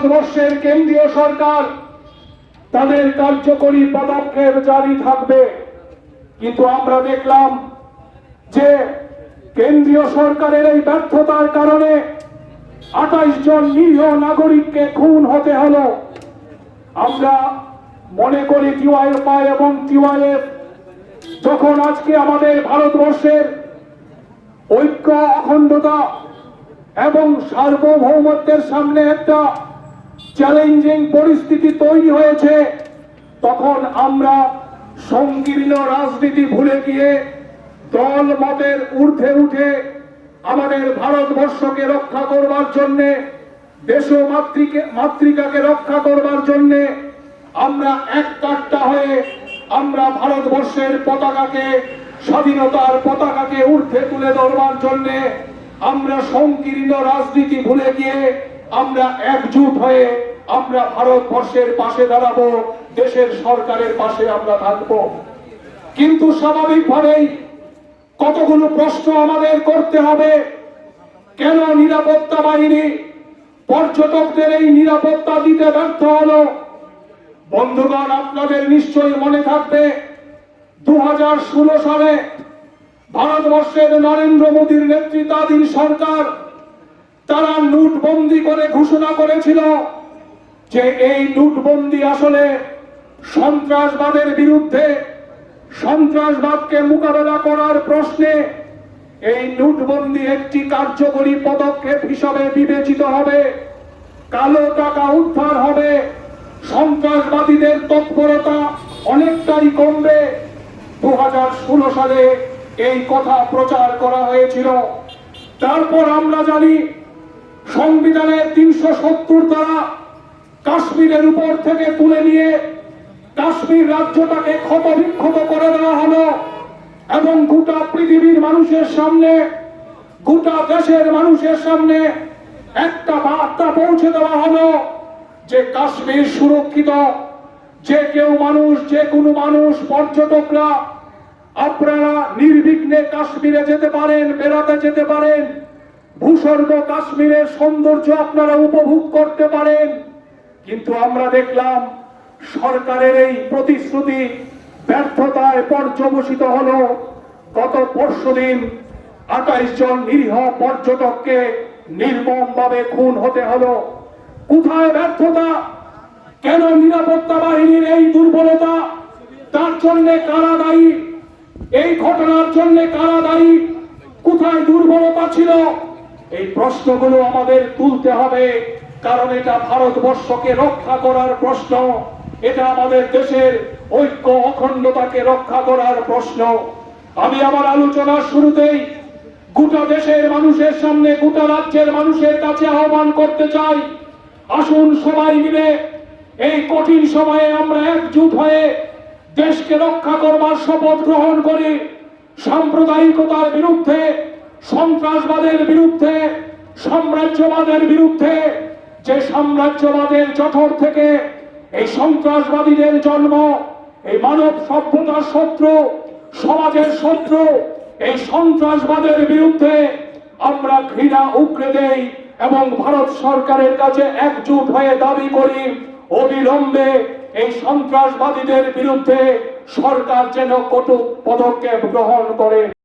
ভারতবর্ষের কেন্দ্রীয় সরকার তাদের কার্যকরী পদক্ষেপ জারি থাকবে। কিন্তু আমরা দেখলাম যে কেন্দ্রীয় সরকারের এই ব্যর্থতার কারণে আঠাইশ জন নিরীহ নাগরিককে খুন হতে হলো। আমরা মনে করি টিওয়াইএফআই এবং টিওয়াইএফ যখন আজকে আমাদের ভারতবর্ষের ঐক্য, অখণ্ডতা এবং সার্বভৌমত্বের সামনে একটা চ্যালেঞ্জিং পরিস্থিতি তৈরি হয়েছে, তখন আমরা সংকীর্ণ রাজনীতি ভুলে গিয়ে দল মতের ঊর্ধ্বে উঠে আমাদের ভারতবর্ষকে রক্ষা করবার জন্যে দেশ মাতৃকে মাতৃকাকে রক্ষা করবার জন্যে আমরা এক কাট্টা হয়ে আমরা ভারতবর্ষের পতাকাকে, স্বাধীনতার পতাকাকে ঊর্ধ্বে তুলে ধরবার জন্যে আমরা সংকীর্ণ রাজনীতি ভুলে গিয়ে আমরা একজুট হয়ে আমরা ভারতবর্ষের পাশে দাঁড়াবো, দেশের সরকারের পাশে আমরা থাকব। কিন্তু স্বাভাবিকভাবেই কতগুলো প্রশ্ন আমাদের করতে হবে, কেন নিরাপত্তা বাহিনী পর্যটকদের এই নিরাপত্তা দিতে ব্যর্থ হলো? বন্ধুগণ, আপনাদের নিশ্চয়ই মনে থাকবে দু হাজার ষোলো সালে ভারতবর্ষের নরেন্দ্র মোদীর নেতৃত্বাধীন সরকার তারা নোটবন্দি করে ঘোষণা করেছিল যে এই নোটবন্দি আসলে সন্ত্রাসবাদের বিরুদ্ধে সন্ত্রাসবাদকে মোকাবেলা করার প্রশ্নে এই নোটবন্দি একটি কার্যকরী পদক্ষেপ হিসাবে বিবেচিত হবে। কালো টাকা উদ্ধার হবে। সন্ত্রাসবাদীদের তৎপরতা অনেকটাই কমবে। দু হাজার ষোলো সালে এই কথা প্রচার করা হয়েছিল। তারপর আমরা জানি সংবিধানের তিনশো সত্তর দ্বারা কাশ্মীরের উপর থেকে তুলে নিয়ে কাশ্মীর রাজ্যটাকে ক্ষত বিক্ষত করে দেওয়া হলো এবং গোটা পৃথিবীর মানুষের সামনে, গোটা দেশের মানুষের সামনে একটা বার্তা পৌঁছে দেওয়া হলো যে কাশ্মীর সুরক্ষিত, যে কেউ মানুষ, যে কোনো মানুষ, পর্যটকরা আপনারা নির্বিঘ্নে কাশ্মীরে যেতে পারেন, বেড়াতে যেতে পারেন। ভূস্বর্গ কাশ্মীরের সৌন্দর্য আপনারা উপভোগ করতে পারেন। কিন্তু আমরা দেখলাম, সরকারের এই প্রতিশ্রুতি ব্যর্থতায় পর্যবসিত হল। গত পরশুদিন আঠাইশ জন নিরীহ পর্যটককে নির্মমভাবে খুন হতে হলো। কোথায় ব্যর্থতা? কেন নিরাপত্তা বাহিনীর এই দুর্বলতা? তার জন্য কারা দায়ী? এই ঘটনার জন্য কারা দায়ী? কোথায় দুর্বলতা ছিল? এই প্রশ্নগুলো আমাদের তুলতে হবে, কারণ এটা ভারতবর্ষকে রক্ষা করার প্রশ্ন, এটা আমাদের দেশের ঐক্য অখণ্ডতাকে রক্ষা করার প্রশ্ন। আমি আমার আলোচনার শুরুতেই গোটা দেশের মানুষের সামনে, গোটা রাজ্যের মানুষের কাছে আহ্বান করতে চাই। আসুন সবাই মিলে এই কঠিন সময়ে আমরা একজুট হয়ে দেশকে রক্ষা করবার শপথ গ্রহণ করি। সাম্প্রদায়িকতার বিরুদ্ধে সন্ত্রাসবাদের বিরুদ্ধে, সাম্রাজ্যবাদের বিরুদ্ধে, যে সাম্রাজ্যবাদের জঠর থেকে এই সন্ত্রাসবাদীদের জন্ম, এই মানব সভ্যতার শত্রু, সমাজের শত্রু, এই সন্ত্রাসবাদের বিরুদ্ধে আমরা ঘৃণা উগড়ে দেই এবং ভারত সরকারের কাছে একজুট হয়ে দাবি করি, অবিলম্বে এই সন্ত্রাসবাদীদের বিরুদ্ধে সরকার যেন কঠোর পদক্ষেপ গ্রহণ করে।